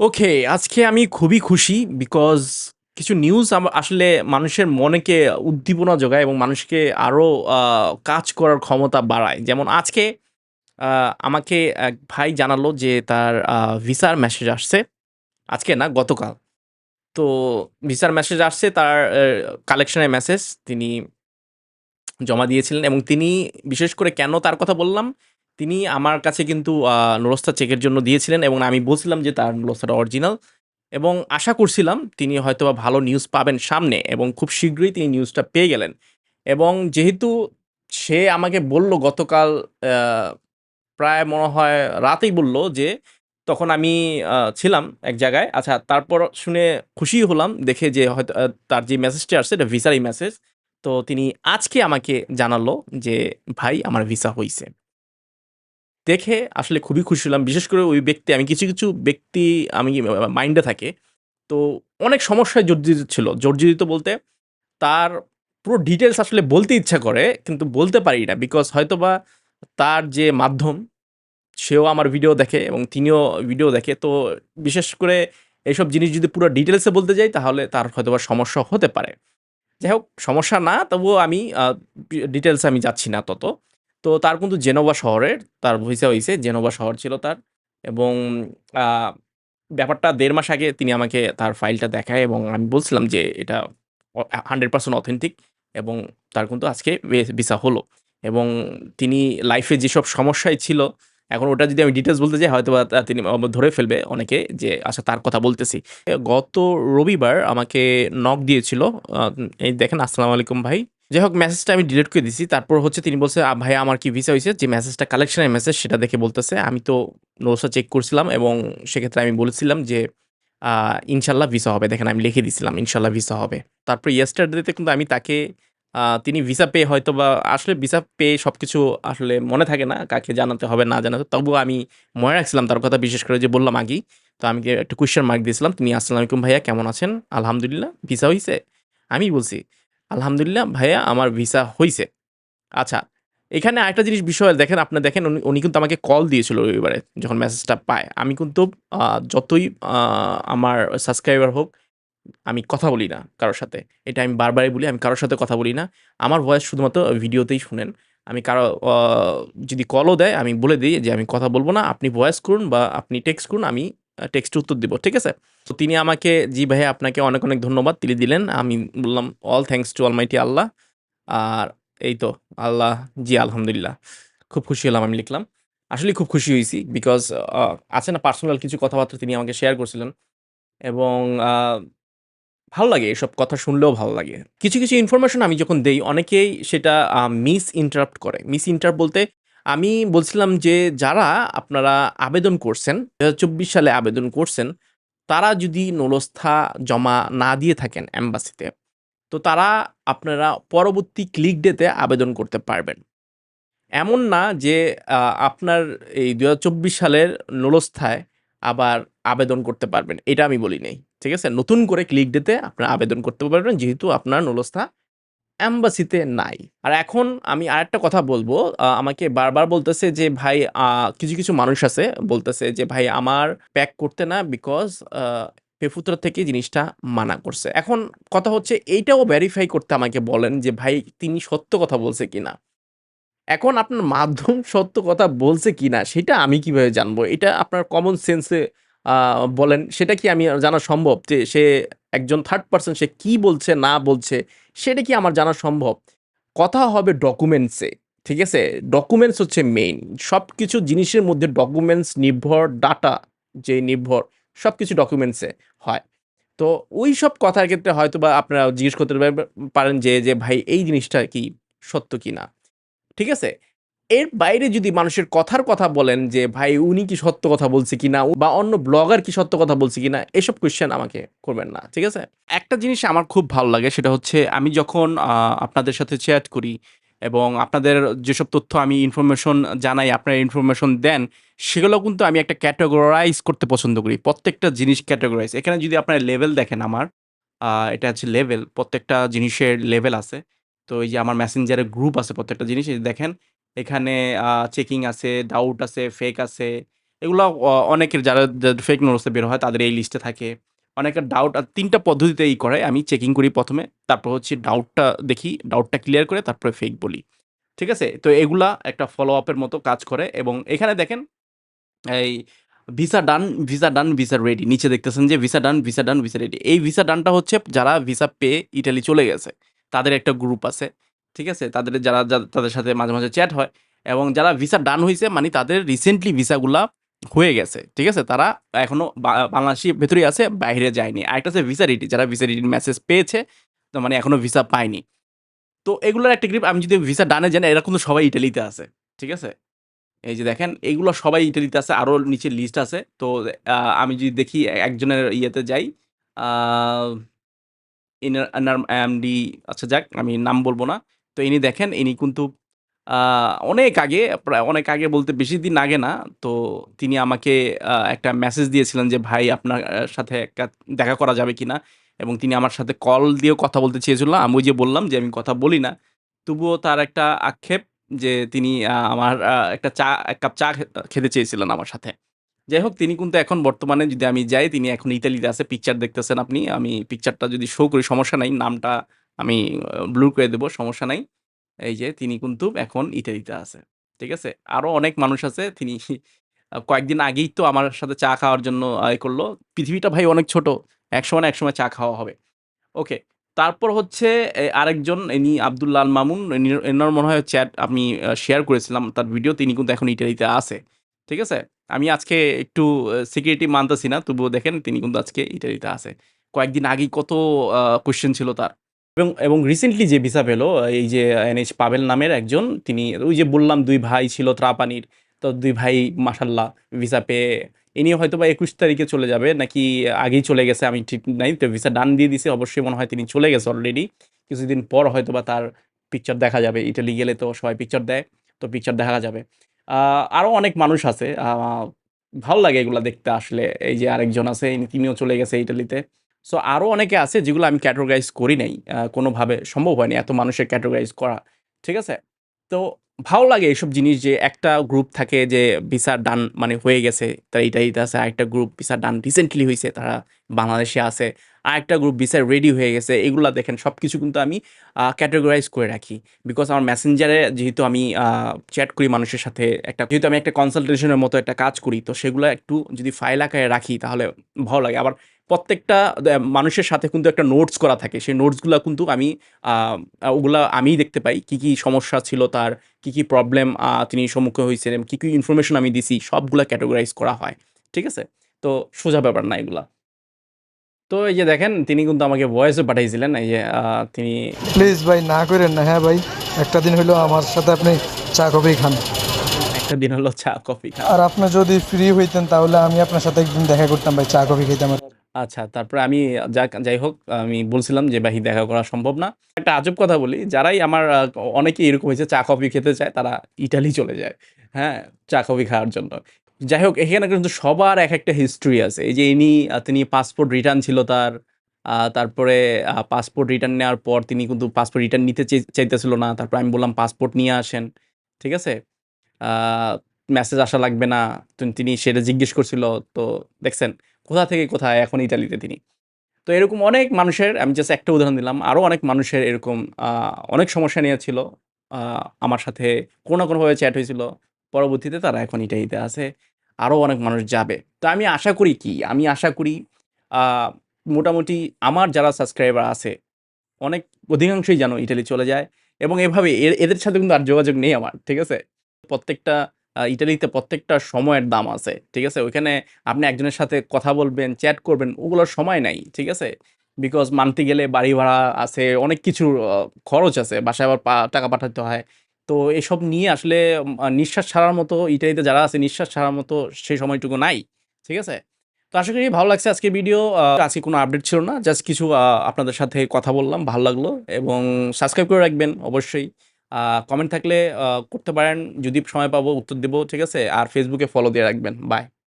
ওকে, আজকে আমি খুবই খুশি বিকজ কিছু নিউজ আসলে মানুষের মনেকে উদ্দীপনা যোগায় এবং মানুষকে আরও কাজ করার ক্ষমতা বাড়ায়। যেমন আজকে আমাকে এক ভাই জানালো যে তার ভিসার মেসেজ আসছে। আজকে না গতকাল। তো ভিসার মেসেজ আসছে তার কালেকশনের মেসেজ তিনি জমা দিয়েছিলেন এবং তিনি বিশেষ করে কেন তার কথা বললাম? তিনি আমার কাছে কিন্তু নুরস্তা চেকের জন্য দিয়েছিলেন এবং আমি বলছিলাম যে তার নুরস্তাটা অরিজিনাল এবং আশা করছিলাম তিনি হয়তোবা ভালো নিউজ পাবেন সামনে এবং খুব শীঘ্রই তিনি নিউজটা পেয়ে গেলেন। এবং যেহেতু সে আমাকে বলল গতকাল প্রায় মনে হয় রাতেই বলল যে তখন আমি ছিলাম এক জায়গায়। আচ্ছা তারপর শুনে খুশি হলাম দেখে যে হয়তো তার যে মেসেজটি আসছে এটা ভিসারই মেসেজ। তো তিনি আজকে আমাকে জানালো যে, "ভাই আমার ভিসা হইছে।" দেখে আসলে খুবই খুশি হলাম। বিশেষ করে ওই ব্যক্তি আমি কিছু, কিছু ব্যক্তি আমি মাইন্ডে থাকে। তো অনেক সমস্যায় জর্জরিত ছিল। জর্জরিত বলতে তার পুরো ডিটেলস আসলে বলতে ইচ্ছা করে কিন্তু বলতে পারি না। বিকজ হয়তোবা তার যে মাধ্যম সেও আমার ভিডিও দেখে এবং তিনিও ভিডিও দেখে। তো বিশেষ করে এইসব জিনিস যদি পুরো ডিটেলসে বলতে যাই তাহলে তার হয়তোবা সমস্যা হতে পারে। যাই হোক সমস্যা না তবুও আমি আ ডি ডিটেইলস এ আমি যাচ্ছি না তত। তো তার কিন্তু জেনোভা শহরের, তার ভিসা হয়েছে জেনোভা শহর ছিল তার এবং ব্যাপারটা দেড় মাস আগে তিনি আমাকে তার ফাইলটা দেখায় এবং আমি বলছিলাম যে এটা অ 100% অথেন্টিক এবং তার কিন্তু আজকে ভিসা হলো। এবং তিনি লাইফে যেসব সমস্যায় ছিল, এখন ওটা যদি আমি ডিটেলস বলতে যাই হয়তো তা তিনি ধরে ফেলবে অনেকে যে আচ্ছা তার কথা বলতেছি। গত রবিবার আমাকে নক দিয়েছিল। এই দেখেন, আসসালামু আলাইকুম ভাই। যাই হোক মেসেজটা আমি ডিলিট করে দিছি। তারপর হচ্ছে তিনি বলছে, "আ ভাইয়া আমার কি ভিসা হয়েছে যে মেসেজটা কালেকশনের মেসেজ সেটা দেখে বলতেছে। আমি তো নোটসটা চেক করছিলাম এবং সেক্ষেত্রে আমি বলেছিলাম যে, ইনশাল্লাহ ভিসা হবে।" দেখেন আমি লিখে দিছিলাম, ইনশাল্লাহ ভিসা হবে।" তারপর ইয়েস্টারডে তে কিন্তু আমি তাকে তিনি ভিসা পেয়ে হয়তো বা আসলে ভিসা পেয়ে সব কিছু আসলে মনে থাকে না। কাকে জানাতে হবে না জানাতে তবুও আমি মনে রাখছিলাম তার কথা বিশেষ করে যে বললাম আগেই। তো আমি একটা কোয়েশ্চেন মার্ক দিয়েছিলাম। তিনি, "আসসালামু আলাইকুম ভাইয়া কেমন আছেন?" "আলহামদুলিল্লাহ।" "ভিসা হয়েছে আমি বলছি, "আলহামদুলিল্লাহ ভাইয়া আমার ভিসা হইছে।" আচ্ছা এখানে আরেকটা জিনিস বিষয় দেখেন আপনি দেখেন উনি উনি কিন্তু আমাকে কল দিয়েছিল রবিবারে যখন মেসেজটা পায়। আমি কিন্তু যতই আমার সাবস্ক্রাইবার হোক, আমি কথা বলি না কারোর সাথে। এটা আমি বারবারই বলি আমি কারোর সাথে কথা বলি না। আমার ভয়েস শুধুমাত্র ভিডিওতেই শুনেন। আমি কারও যদি কলও দেয় আমি বলে দিই যে, "আমি কথা বলব না। আপনি ভয়েস করুন বা আপনি টেক্সট করুন আমি টেক্সটে উত্তর দিব।" ঠিক আছে? তো তিনি আমাকে, "জি ভাইয়া আপনাকে অনেক, অনেক ধন্যবাদ" তিনি দিলেন। আমি বললাম, "all thanks to almighty Allah." আর এই তো আল্লাহ জি আলহামদুলিল্লাহ। খুব খুশি হলাম আমি লিখলাম। আসলে খুব খুশি হয়েছি বিকজ আছে না পার্সোনাল কিছু কথাবার্তা তিনি আমাকে শেয়ার করছিলেন এবং ভালো লাগে এসব কথা শুনলেও ভালো লাগে। কিছু, কিছু ইনফরমেশন আমি যখন দেই অনেকেই সেটা মিস ইন্টারাপ্ট করে। মিস ইন্টারাপ্ট বলতে আমি বলছিলাম যে, "যারা আপনারা আবেদন করছেন, ২০২৪ সালে আবেদন করছেন, তারা যদি নুরস্থা জমা না দিয়ে থাকেন অ্যাম্বাসিতে তো তারা আপনারা পরবর্তী ক্লিক ডেতে আবেদন করতে পারবেন।" এমন না যে আপনার এই ২০২৪ সালের নুরস্থায় আবার আবেদন করতে পারবেন। এটা আমি বলি নেই ঠিক আছে? নতুন করে ক্লিক ডেতে আপনারা আবেদন করতে পারবেন যেহেতু আপনার নুরস্থা এম্বাসিতে নাই। আর এখন আমি আরেকটা কথা বলব আমাকে বারবার বলতেছে যে ভাই কিছু, কিছু মানুষ আছে বলতেছে যে, "ভাই আমার প্যাক করতে না বিকজ আ পেফুতরা থেকে জিনিসটা মানা করছে।" এখন কথা হচ্ছে এইটাও ভেরিফাই করতে আমাকে বলেন যে ভাই তিনি সত্য কথা বলছে কিনা? এখন আপনার মাধ্যম সত্য কথা বলছে কিনা সেটা আমি কীভাবে জানব? এটা আপনার কমন সেন্স বলেন সেটা কি আমি জানা সম্ভব? যে সে একজন থার্ড পারসন সে কি বলছে না বলছে সেটা কি আমার জানা সম্ভব? কথা হবে ডকুমেন্টসে ঠিক আছে? ডকুমেন্টস হচ্ছে মেইন। সব কিছু জিনিসের মধ্যে ডকুমেন্টস নির্ভর, ডাটা যে নির্ভর সব কিছু ডকুমেন্টসে হয়। তো ওই সব কথার ক্ষেত্রে হয়তোবা আপনারা জিজ্ঞেস করতে পারেন যে, যে ভাই এই জিনিসটা কি সত্য কি না ঠিক আছে? এর বাইরে যদি মানুষের কথার কথা বলেন যে, ভাই, উনি কি সত্য কথা বলছে কিনা বা অন্য ব্লগার কি সত্য কথা বলছে কিনা এসব কোয়েশ্চেন আমাকে করবেন না। ঠিক আছে? একটা জিনিস আমার খুব ভালো লাগে, সেটা হচ্ছে আমি যখন আপনাদের সাথে চ্যাট করি এবং আপনাদের যেসব তথ্য আমি ইনফরমেশন জানাই, আপনারা ইনফরমেশন দেন, সেগুলো কিন্তু আমি একটা ক্যাটাগরাইজ করতে পছন্দ করি। প্রত্যেকটা জিনিস ক্যাটাগরাইজ এখানে যদি আপনারা লেভেল দেখেন আমার এটা হচ্ছে লেভেল। প্রত্যেকটা জিনিসের লেভেল আছে। তো এই যে আমার মেসেঞ্জারে গ্রুপ আছে প্রত্যেকটা জিনিস দেখেন এখানে চেকিং আছে, ডাউট আছে, ফেক আছে এগুলো অনেকের যারা ফেক নিউজে বের হয় তাদের এই লিস্টে থাকে। অনেকের ডাউট আর ৩ টা পদ্ধতিতে ই করে। আমি চেকিং করি ১ম এ। তারপর হচ্ছে ডাউটটা দেখি, ডাউটটা ক্লিয়ার করে তারপরে ফেক বলি। ঠিক আছে? তো এগুলা একটা ফলো আপ এর মতো কাজ করে এবং এখানে দেখেন এই visa done, visa done, visa ready. নিচে দেখতেছেন যে visa done, visa done, visa ready. এই ভিসা ডানটা হচ্ছে যারা ভিসা পেয়ে ইটালি চলে গেছে। তাদের একটা গ্রুপ আছে। ঠিক আছে? তাদের যারা তাদের সাথে মাঝে, মাঝে চ্যাট হয় এবং যারা ভিসা ডান হয়েছে মানে তাদের রিসেন্টলি ভিসাগুলা হয়ে গেছে। ঠিক আছে? তারা এখনও বা বাংলাদেশের ভেতরেই আছে, বাইরে যায়নি। আরেকটা আছে ভিসা রিটি যারা ভিসা রিটির মেসেজ পেয়েছে, তো মানে এখনও ভিসা পায়নি। তো এগুলোর একটা গ্রুপ আমি যদি ভিসা ডানে যান এরা কিন্তু সবাই ইটালিতে আছে। ঠিক আছে? এই যে দেখেন এইগুলো সবাই ইটালিতে আছে। আরও নিচে লিস্ট আছে। তো আমি যদি দেখি একজনের ইয়েতে যাই, ইনার এমডি আচ্ছা যাক আমি নাম বলব না। তো ইনি দেখেন ইনি কিন্তু অনেক আগে প্রায় অনেক আগে বলতে বেশি দিন আগে না। তো তিনি আমাকে একটা মেসেজ দিয়েছিলেন যে, "ভাই আপনার সাথে একটা দেখা করা যাবে কি না এবং তিনি আমার সাথে কল দিয়েও কথা বলতে চেয়েছিল। আমি যে বললাম যে, "আমি কথা বলি না।" তবুও তার একটা আক্ষেপ যে তিনি আমার একটা চা ১ কাপ চা খেতে চেয়েছিলেন আমার সাথে। যাই হোক তিনি কিন্তু এখন বর্তমানে যদি আমি যাই তিনি এখন ইতালিতে আছে। পিকচার দেখতেছেন আপনি। আমি পিকচারটা যদি শো করি সমস্যা নাই। নামটা আমি আ ব্লু করে দেবো, সমস্যা নাই। এই যে তিনি কিন্তু এখন ইতালিতে আছে। ঠিক আছে? আরও অনেক মানুষ আছে। তিনি কয়েকদিন আগেই তো আমার সাথে চা খাওয়ার জন্য, আ করল পৃথিবীটা ভাই অনেক ছোট। একসময় না একসময় চা খাওয়া হবে। ওকে। তারপর হচ্ছে আরেকজন, ইনি আব্দুল্লাহ আল মামুন। এনার মনে হয় চ্যাট আমি শেয়ার করেছিলাম, তার ভিডিও। তিনি কিন্তু এখন ইটালিতে আছে। ঠিক আছে? আমি আজকে একটু সিকিউরিটি মানতেছি না। তবুও দেখেন, তিনি কিন্তু আজকে ইটালিতে আছে। কয়েকদিন আগেই কত কোয়েশ্চেন ছিল তার। এবং এবং রিসেন্টলি যে ভিসা পেল, এই যে এনএইচ পাবেল নামের একজন, তিনি ওই যে বললাম দুই ভাই ছিল ত্রাপানির। তো দুই ভাই মাশাআল্লাহ ভিসা পেয়ে ইনি হয়তোবা ২১ তারিখে চলে যাবে, নাকি আগেই চলে গেছে আমি ঠিক নাই। তো ভিসা ডান দিয়ে দিছে। অবশ্যই মনে হয় তিনি চলে গেছে অলরেডি। কিছুদিন পর হয়তোবা তার পিকচার দেখা যাবে। ইটালি গেলে তো সবাই পিকচার দেয়। তো পিকচার দেখা যাবে। আরও অনেক মানুষ আছে। ভালো লাগে এগুলা দেখতে আসলে। এই যে আরেকজন আছে তিনিও চলে গেছে ইটালিতে। সো আরও অনেকে আছে যেগুলো আমি ক্যাটেগরাইজ করি নাই। কোনোভাবে সম্ভব হয়নি এত মানুষের ক্যাটেগরাইজ করা। ঠিক আছে? তো, ভালো লাগে এইসব জিনিস যে একটা গ্রুপ থাকে যে ভিসা ডান মানে হয়ে গেছে। তারা ইটালিতে আছে। আরেকটা গ্রুপ ভিসা ডান রিসেন্টলি হয়েছে তারা বাংলাদেশে আছে। আরেকটা গ্রুপ ভিসা রেডি হয়ে গেছে। এগুলা দেখেন, সবকিছু কিন্তু আমি ক্যাটেগরাইজ করে রাখি। বিকজ আমার মেসেঞ্জারে যেহেতু আমি চ্যাট করি মানুষের সাথে, একটা, যেহেতু আমি একটা কনসালটেশনের মতো একটা কাজ করি। তো সেগুলো একটু যদি ফাইল আকারে রাখি তাহলে ভালো লাগে। আবার প্রত্যেকটা মানুষের সাথে কিন্তু একটা নোটস করা থাকে। সেই নোটসগুলা কিন্তু আমি ওগুলা আমিই দেখতে পাই। কি, কি সমস্যা ছিল তার, কি, কি প্রবলেম তিনি সম্মুখীন হইছেন, কি, কী ইনফরমেশন আমি দিছি সবগুলা ক্যাটাগরাইজ করা হয়। ঠিক আছে? তো সোজা ব্যাপার না এগুলা। তো এই যে দেখেন তিনি কিন্তু আমাকে ভয়েসও পাঠাইছিলেন। এই যে তিনি প্লিজ ভাই না করেন না। হ্যাঁ ভাই, একটা দিন হইলেও আমার সাথে আপনি চা কফি খান। একটা দিন হলো চা কফি খান। আর আপনি যদি ফ্রি হইতেন তাহলে আমি আপনার সাথে একদিন দেখা করতাম ভাই। চা কফি খাইতাম আর আচ্ছা তারপরে আমি যাক, যাই হোক, আমি বলছিলাম যে, বাহি, দেখা করা সম্ভব না। একটা আজব কথা বলি, যারাই আমার অনেকেই এরকম হয়েছে, চা, কফি খেতে চায়, তারা ইটালি চলে যায়। হ্যাঁ? চা, কফি খাওয়ার জন্য। যাই হোক, এখানে কিন্তু সবার এক একটা হিস্ট্রি আছে। এই যে, ইনি, তিনি পাসপোর্ট রিটার্ন ছিল তার। তারপরে পাসপোর্ট রিটার্ন নেওয়ার পর তিনি কিন্তু পাসপোর্ট রিটার্ন নিতে চাইতেছিল না। তারপর আমি বললাম পাসপোর্ট নিয়ে আসেন। ঠিক আছে? মেসেজ আসা লাগবে না। তিনি সেটা জিজ্ঞেস করছিল। তো দেখছেন কোথা থেকে কোথায় এখন ইটালিতে তিনি। তো এরকম অনেক মানুষের আমি জাস্ট একটা উদাহরণ দিলাম। আরও অনেক মানুষের এরকম অনেক সমস্যা নিয়ে ছিল। আমার সাথে কোনো না কোনোভাবে চ্যাট হয়েছিল। পরবর্তীতে তারা এখন ইটালিতে আছে। আরও অনেক মানুষ যাবে। তো আমি আশা করি কি? আমি আশা করি মোটামুটি আমার যারা সাবস্ক্রাইবার আছে, অনেক অধিকাংশই যেন ইটালি চলে যায় এবং এভাবে এদের সাথে কিন্তু আর যোগাযোগ নেই আমার। ঠিক আছে? প্রত্যেকটা ইটালিতে প্রত্যেকটা সময়ের দাম আছে। ঠিক আছে? ওইখানে আপনি একজনের সাথে কথা বলবেন, চ্যাট করবেন ওগুলোর সময় নাই। ঠিক আছে? বিকজ মানতে গেলে বাড়ি ভাড়া আছে, অনেক কিছুর অ খরচ আছে। বাসায় আবার টাকা পাঠাতে হয়। তো এসব নিয়ে আসলে নিঃশ্বাস ছাড়ার মতো ইটালিতে যারা আছে নিঃশ্বাস ছাড়ার মতো সেই সময়টুকু নাই। ঠিক আছে? তো আশা করি ভালো লাগছে আজকে ভিডিও। আজকে কোনো আপডেট ছিল না। জাস্ট কিছু আপনাদের সাথে কথা বললাম। ভালো লাগল এবং সাবস্ক্রাইব করে রাখবেন অবশ্যই। কমেন্ট থাকলে করতে পারেন। যদি সময় পাবো, উত্তর দেবো, ঠিক আছে? আর ফেসবুকে ফলো দিয়ে রাখবেন। বাই।